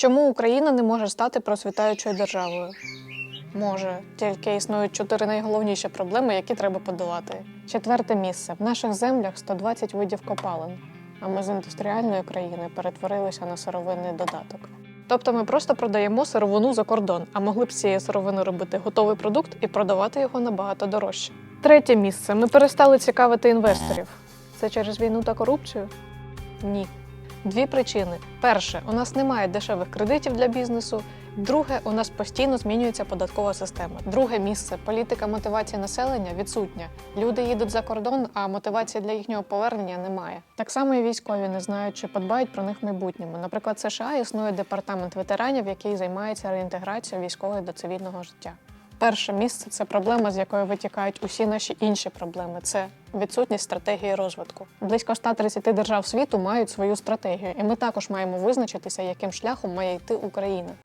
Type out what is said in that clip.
Чому Україна не може стати процвітаючою державою? Може, тільки існують чотири найголовніші проблеми, які треба подолати. Четверте місце. В наших землях 120 видів копалин, а ми з індустріальної країни перетворилися на сировинний додаток. Тобто ми просто продаємо сировину за кордон, а могли б з цієї сировини робити готовий продукт і продавати його набагато дорожче. Третє місце. Ми перестали цікавити інвесторів. Це через війну та корупцію? Ні. Дві причини: перше, у нас немає дешевих кредитів для бізнесу. Друге, у нас постійно змінюється податкова система. Друге місце політика мотивації населення відсутня. Люди їдуть за кордон, а мотивації для їхнього повернення немає. Так само і військові не знають, чи подбають про них в майбутньому. Наприклад, США існує департамент ветеранів, який займається реінтеграцією військових до цивільного життя. Перше місце це проблема, з якої витікають усі наші інші проблеми. Це відсутність стратегії розвитку. Близько 130 держав світу мають свою стратегію, і ми також маємо визначитися, яким шляхом має йти Україна.